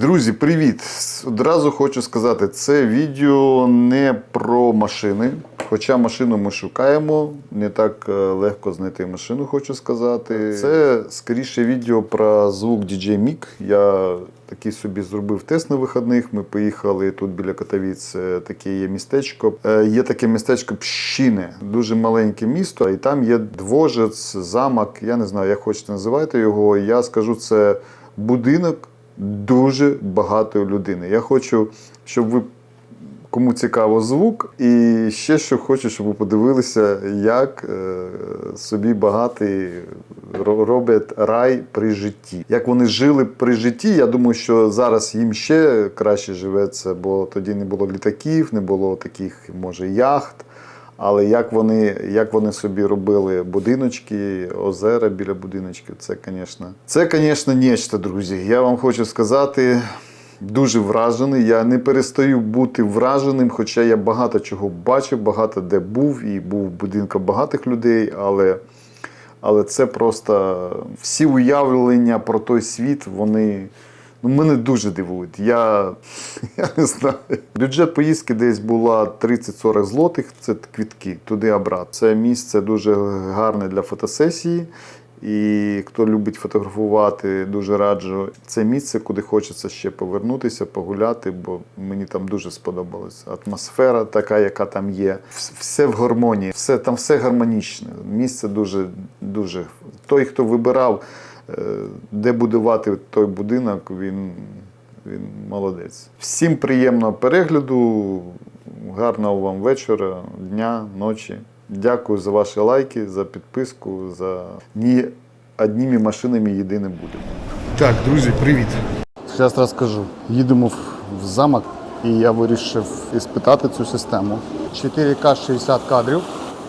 Друзі, привіт! Одразу хочу сказати, це відео не про машини. Хоча машину ми шукаємо, не так е, легко знайти машину, хочу сказати. Це скоріше відео про звук DJ Mic. Я такий собі зробив тест на вихідних. Ми поїхали тут біля Катовіць, е, таке є містечко. Е, Є таке містечко Пщине, дуже маленьке місто, і там є двожець, замок. Я не знаю, як хочете називати його. Я скажу, це будинок дуже багатої людини. Я хочу, щоб ви. Кому цікаво звук, і ще що хочу, щоб ви подивилися, як е, собі багатий роблять рай при житті. Як вони жили при житті, я думаю, що зараз їм ще краще живеться, бо тоді не було літаків, не було таких, може, яхт. Але як вони, як вони собі робили будиночки, озера біля будиночків, це, звісно, це, звісно, нечто, друзі. Я вам хочу сказати, дуже вражений. Я не перестаю бути враженим, хоча я багато чого бачив, багато де був і був в будинках багатих людей, але. Але це просто всі уявлення про той світ, вони ну, мене дуже дивують. Я, я не знаю. Бюджет поїздки десь була 30-40 злотих, це квітки, туди обратно. Це місце дуже гарне для фотосесії. І хто любить фотографувати, дуже раджу. Це місце, куди хочеться ще повернутися, погуляти, бо мені там дуже сподобалось. Атмосфера така, яка там є. Все в гармонії, все там все гармонічне. Місце дуже, дуже. Той, хто вибирав, де будувати той будинок, він, він молодець. Всім приємного перегляду, гарного вам вечора, дня, ночі. Дякую за ваші лайки, за підписку, за ні одніми машинами єдиним будемо. Так, друзі, привіт. Зараз розкажу. Їдемо в, в замок, і я вирішив іспитати цю систему. 4К 60 кадрів,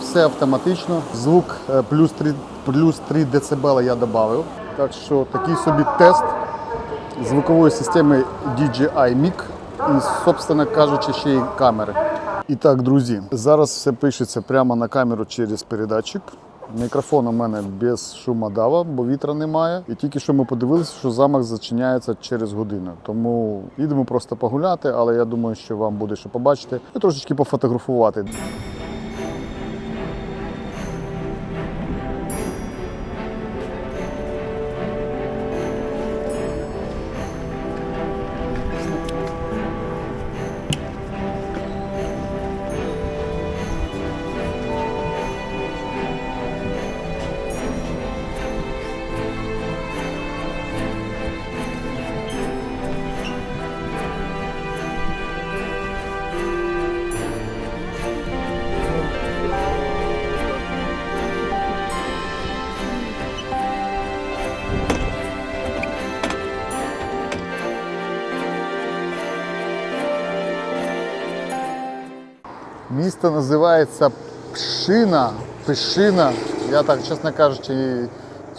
все автоматично. Звук е, плюс 3, плюс 3 дБ я додав. Так що такий собі тест звукової системи DJI Mic і, собственно кажучи, ще й камери. І так, друзі, зараз все пишеться прямо на камеру через передатчик. Мікрофон у мене без шумодава, бо вітра немає. І тільки що ми подивилися, що замок зачиняється через годину. Тому їдемо просто погуляти, але я думаю, що вам буде що побачити і трошечки пофотографувати. Місто називається Пшина. Пшина. Я так, чесно кажучи,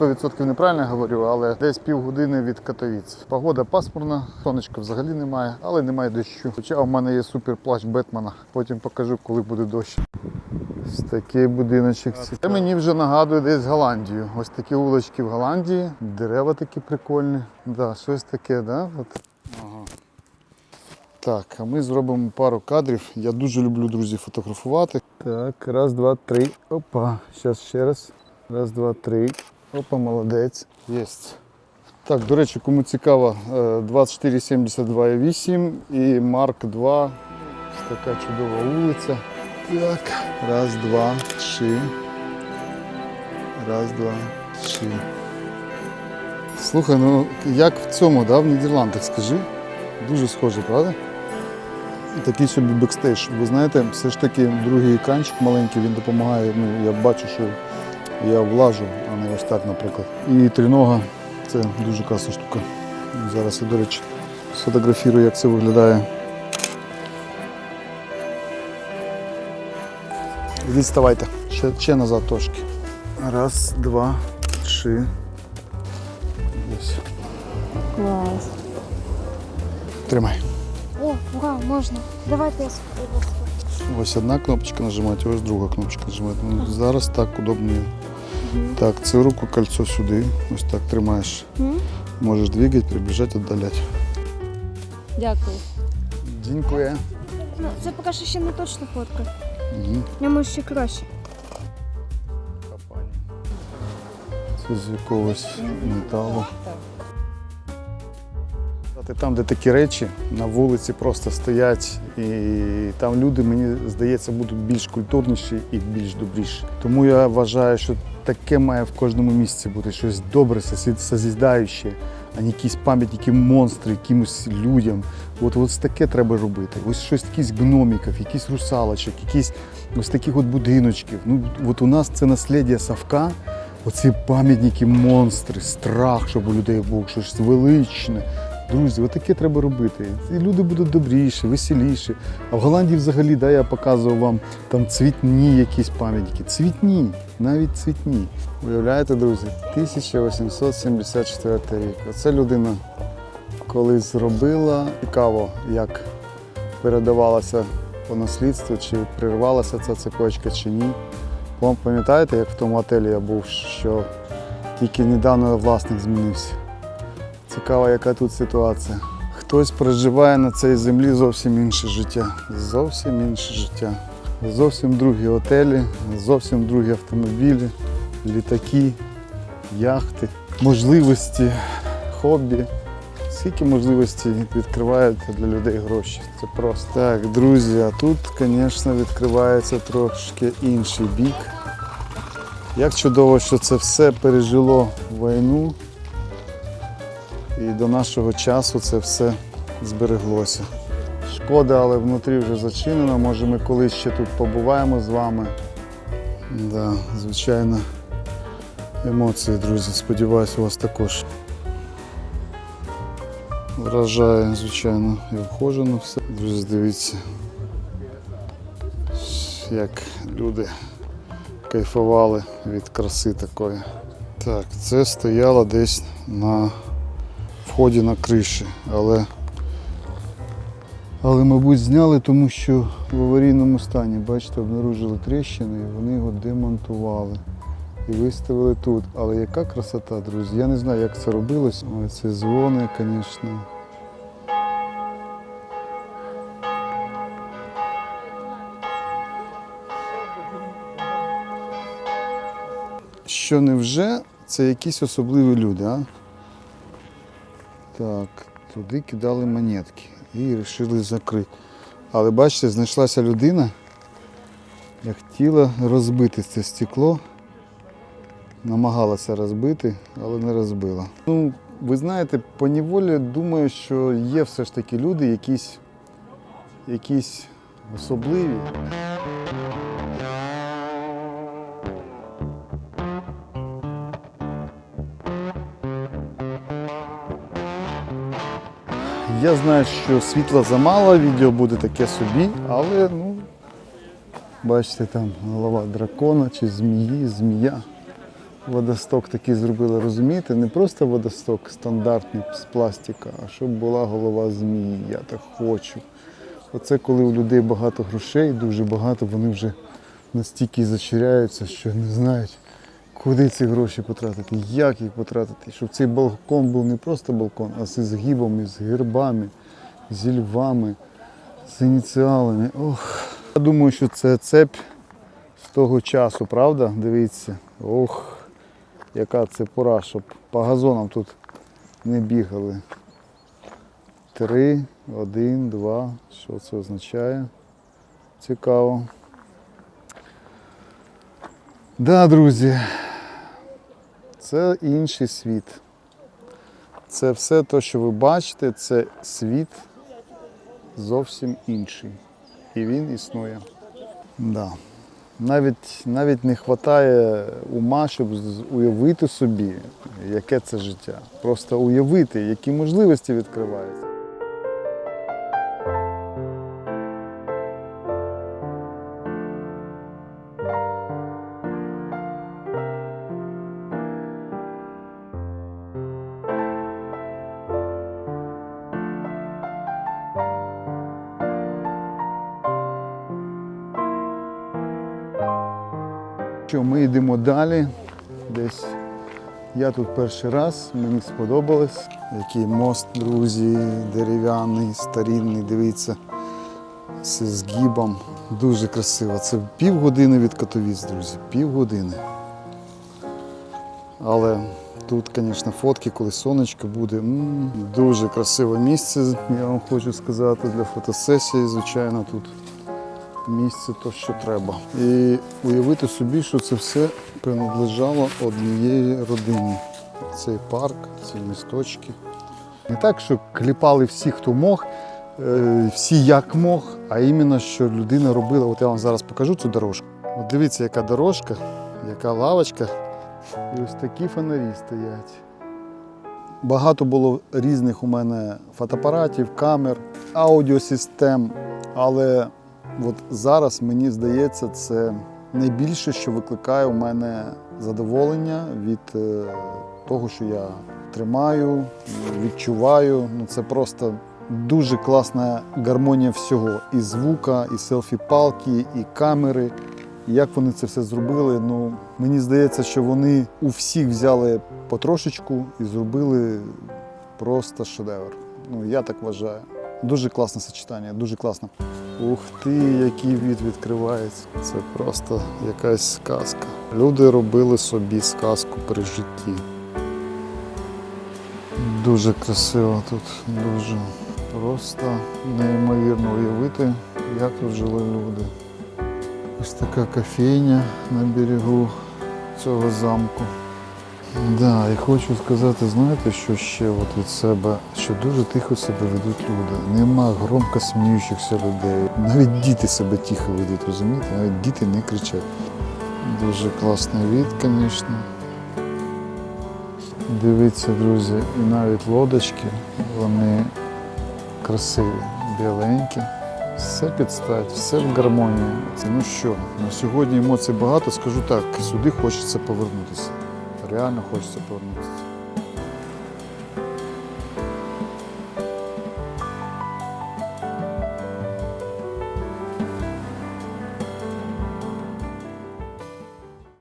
100% неправильно говорю, але десь півгодини від Катовіць. Погода пасмурна, сонечка взагалі немає, але немає дощу. Хоча у мене є супер плащ Бетмена. Потім покажу, коли буде дощ. Ось такий будиночок. Це мені вже нагадує десь Голландію. Ось такі вулички в Голландії, дерева такі прикольні. Да, щось таке, да? От. Так, а ми зробимо пару кадрів. Я дуже люблю, друзі, фотографувати. Так, раз, два, три. Опа. Зараз ще раз. Раз, два, три. Опа, молодець. Єсть. Так, до речі, кому цікаво, е, 2472,8 і Марк 2. Ось така чудова вулиця. Так, раз, два, три. Раз, два, три. Слухай, ну як в цьому, да, в Нідерландах, скажи? Дуже схоже, правда? Такий собі бекстейдж. Ви знаєте, все ж таки другий екранчик маленький, він допомагає. Ну, я бачу, що я влажу, а не ось так, наприклад. І тринога це дуже класна штука. Зараз я, до речі, сфотографірую, як це виглядає. Відставайте. Ще, ще назад трошки. Раз, два, три. Ось. Клас. Тримай. О, ура, можна. Давайте я спробую. Ось одна кнопочка нажимати, ось друга кнопочка нажимати. Ну, зараз так удобніше. Так, це руку кольцо сюди. Ось так тримаєш. Можеш двигати, приближати, віддаляти. Дякую. Дякую. Ну, це поки що ще не точна фотка. Угу. В ньому ще краще. Це з якогось металу. Там, де такі речі, на вулиці просто стоять, і там люди, мені здається, будуть більш культурніші і більш добріші. Тому я вважаю, що таке має в кожному місці бути щось добре, созідаюче, а не якісь пам'ятники монстри якимось людям. От ось таке треба робити. Ось щось якісь гноміків, якісь русалочок, якісь ось таких от будиночків. Ну, от у нас це наслідя Савка. Оці пам'ятники, монстри, страх, щоб у людей був щось величне. Друзі, отаке треба робити. І люди будуть добріші, веселіші. А в Голландії взагалі, да, я показував вам там цвітні якісь пам'ятники. Цвітні, навіть цвітні. Уявляєте, друзі, 1874 рік. Оце людина колись зробила. Цікаво, як передавалося по наслідству, чи прервалася ця цепочка, чи ні. Пам'ятаєте, як в тому готелі я був, що тільки недавно власник змінився? Цікава, яка тут ситуація. Хтось проживає на цій землі зовсім інше життя. Зовсім інше життя. Зовсім другі готелі, зовсім другі автомобілі, літаки, яхти, можливості, хобі. Скільки можливостей відкривають для людей гроші. Це просто. Так, друзі, а тут, звісно, відкривається трошки інший бік. Як чудово, що це все пережило війну. І до нашого часу це все збереглося. Шкода, але внутрі вже зачинено. Може, ми колись ще тут побуваємо з вами. Да, звичайно, емоції, друзі. Сподіваюся, у вас також. Вражає, звичайно, і вхожено все. Друзі, дивіться, як люди кайфували від краси такої. Так, це стояло десь на вході на криші, але, але мабуть, зняли, тому що в аварійному стані, бачите, обнаружили тріщини і вони його демонтували. І виставили тут. Але яка красота, друзі. Я не знаю, як це робилось. Ой, це дзвони, звісно. Що невже це якісь особливі люди, а? Так, туди кидали монетки і вирішили закрити. Але бачите, знайшлася людина, яка хотіла розбити це стекло намагалася розбити, але не розбила. Ну, ви знаєте, по неволі думаю, що є все ж таки люди, якісь, якісь особливі. Я знаю, що світла замало, відео буде таке собі, але ну, бачите, там голова дракона чи змії, змія. Водосток такий зробили, розумієте? Не просто водосток стандартний з пластика, а щоб була голова змії. Я так хочу. Оце коли у людей багато грошей, дуже багато, вони вже настільки зачеряються, що не знають, куди ці гроші потратити, як їх потратити. Щоб цей балкон був не просто балкон, а з згибами, з гербами, зі львами, з ініціалами. Ох. Я думаю, що це цепь з того часу, правда? Дивіться. Ох, яка це пора, щоб по газонам тут не бігали. Три, один, два. Що це означає? Цікаво. Да, друзі, це інший світ. Це все те, що ви бачите, це світ зовсім інший. І він існує. Да. Навіть, навіть не вистачає ума, щоб уявити собі, яке це життя. Просто уявити, які можливості відкриваються. Що ми йдемо далі, десь Я тут перший раз, мені сподобалось. Який мост, друзі, дерев'яний, старинний, дивіться, з згибом. Дуже красиво. Це півгодини від Катовіць, друзі, півгодини. Але тут, звісно, фотки, коли сонечко буде. Дуже красиве місце, я вам хочу сказати, для фотосесії, звичайно, тут місце то, що треба. І уявити собі, що це все принадлежало однієї родині. Цей парк, ці місточки. Не так, що кліпали всі, хто мог, е, всі як мог, а іменно, що людина робила. От я вам зараз покажу цю дорожку. От дивіться, яка дорожка, яка лавочка. І ось такі фонарі стоять. Багато було різних у мене фотоапаратів, камер, аудіосистем. Але от зараз мені здається, це найбільше, що викликає у мене задоволення від е, того, що я тримаю, відчуваю. Ну, це просто дуже класна гармонія всього. І звука, і селфі-палки, і камери. Як вони це все зробили? Ну мені здається, що вони у всіх взяли потрошечку і зробили просто шедевр. Ну я так вважаю. Дуже класне сочетання, дуже класно. Ух ти, який від відкривається. Це просто якась сказка. Люди робили собі сказку при житті. Дуже красиво тут, дуже просто неймовірно уявити, як тут жили люди. Ось така кофейня на берегу цього замку. Да, і хочу сказати, знаєте, що ще от від себе, що дуже тихо себе ведуть люди. Нема громко сміючихся людей. Навіть діти себе тихо ведуть, розумієте? Навіть діти не кричать. Дуже класний від, звісно. Дивіться, друзі, і навіть лодочки, вони красиві, біленькі. Все підстать, все в гармонії. Ну що, на сьогодні емоцій багато, скажу так, сюди хочеться повернутися. Реально хочеться повернутися.